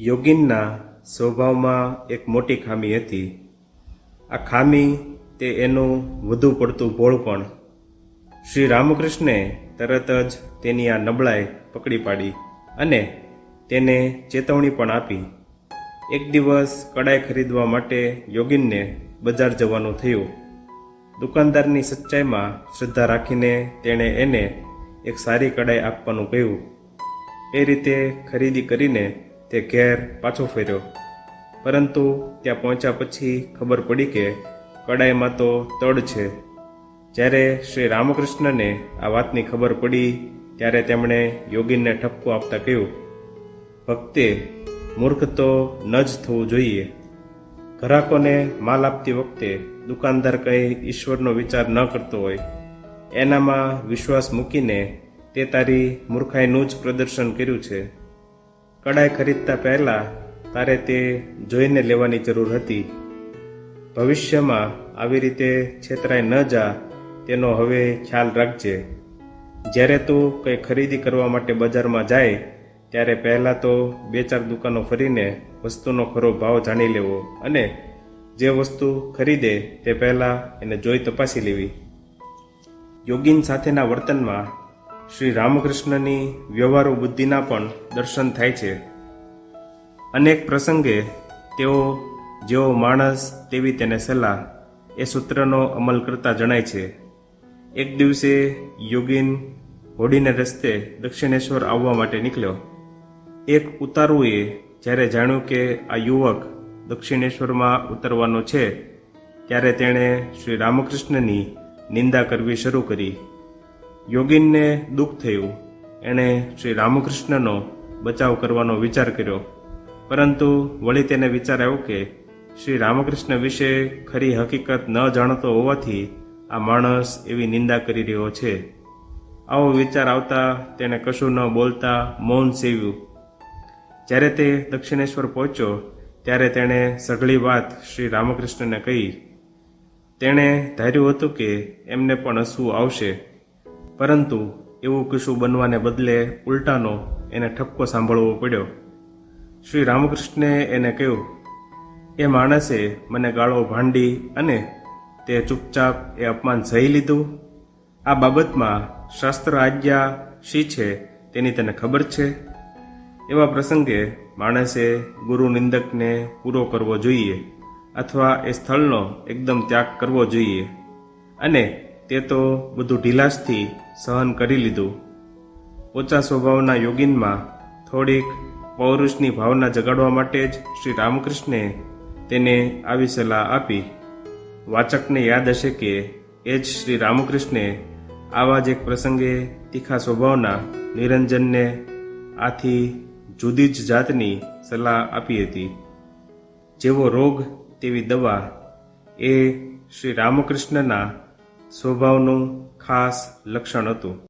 યોગીનના સ્વભાવમાં એક મોટી ખામી હતી. આ ખામી તે એનું વધુ પડતું ભોળપણ શ્રી રામકૃષ્ણે તરત જ તેની આ નબળાઈ પકડી પાડી અને તેને ચેતવણી પણ આપી. એક દિવસ કડાઈ ખરીદવા માટે યોગીનને બજાર જવાનું થયું. દુકાનદારની સચ્ચાઈમાં શ્રદ્ધા રાખીને તેણે એને એક સારી કડાઈ આપવાનું કહ્યું. એ રીતે ખરીદી કરીને તે ઘેર પાછો ફેર્યો. પરંતુ ત્યાં પહોંચ્યા પછી ખબર પડી કે કડાઈમાં તો તડ છે. જ્યારે શ્રી રામકૃષ્ણને આ વાતની ખબર પડી, ત્યારે તેમણે યોગીને ઠપકો આપતા કહ્યું, ભક્તે, મૂર્ખ તો ન જ થવું જોઈએ. ગ્રાહકોને માલ આપતી વખતે દુકાનદાર કંઈ ઈશ્વરનો વિચાર ન કરતો હોય. એનામાં વિશ્વાસ મૂકીને તે તારી મૂર્ખાઈનું જ પ્રદર્શન કર્યું છે. કડાઈ ખરીદતા પહેલાં તારે તે જોઈને લેવાની જરૂર હતી. ભવિષ્યમાં આવી રીતે છેતરાઈ ન જા, તેનો હવે ખ્યાલ રાખજે. જ્યારે તું કંઈ ખરીદી કરવા માટે બજારમાં જાય, ત્યારે પહેલાં તો બે ચાર દુકાનો ફરીને વસ્તુનો ખરો ભાવ જાણી લેવો અને જે વસ્તુ ખરીદે તે પહેલાં એને જોઈ તપાસી લેવી. યોગીન સાથેના વર્તનમાં શ્રી રામકૃષ્ણની વ્યવહારુ બુદ્ધિના પણ દર્શન થાય છે. અનેક પ્રસંગે તેઓ જેવો માણસ તેવી તેને સલાહ એ સૂત્રનો અમલ કરતા જણાય છે. એક દિવસે યોગીન હોડીને રસ્તે દક્ષિણેશ્વર આવવા માટે નીકળ્યો. એક ઉતારુએ જ્યારે જાણ્યું કે આ યુવક દક્ષિણેશ્વરમાં ઉતરવાનો છે, ત્યારે તેણે શ્રી રામકૃષ્ણની નિંદા કરવી શરૂ કરી. યોગીનને દુઃખ થયું. એણે શ્રી રામકૃષ્ણનો બચાવ કરવાનો વિચાર કર્યો. પરંતુ વળી તેને વિચાર આવ્યો કે શ્રી રામકૃષ્ણ વિશે ખરી હકીકત ન જાણતો હોવાથી આ માણસ એવી નિંદા કરી રહ્યો છે. આવો વિચાર આવતા તેણે કશું ન બોલતા મૌન સેવ્યું. જ્યારે તે દક્ષિણેશ્વર પહોંચ્યો, ત્યારે તેણે સઘળી વાત શ્રી રામકૃષ્ણને કહી. તેણે ધાર્યું હતું કે એમને પણ હસવું આવશે. પરંતુ એવું કશું બનવાને બદલે ઉલટાનો એને ઠપકો સાંભળવો પડ્યો. શ્રી રામકૃષ્ણે એને કહ્યું, એ માણસે મને ગાળો ભાંડી અને તે ચૂપચાપ એ અપમાન સહી લીધું? આ બાબતમાં શાસ્ત્ર આજ્ઞા શી છે તેની તને ખબર છે? એવા પ્રસંગે માણસે ગુરુ નિંદકને પૂરો કરવો જોઈએ અથવા એ સ્થળનો એકદમ ત્યાગ કરવો જોઈએ. અને તે તો બધું ઢીલાશથી સહન કરી લીધું. ઓછા સ્વભાવના યોગીનમાં થોડીક પૌરુષની ભાવના જગાડવા માટે જ શ્રી રામકૃષ્ણે તેને આવી સલાહ આપી. વાચકને યાદ હશે કે એ જ શ્રી રામકૃષ્ણે આવા જ એક પ્રસંગે તીખા સ્વભાવના નિરંજનને આથી જુદી જ જાતની સલાહ આપી હતી. જેવો રોગ તેવી દવા એ શ્રી રામકૃષ્ણના સ્વભાવનું ખાસ લક્ષણ હતું.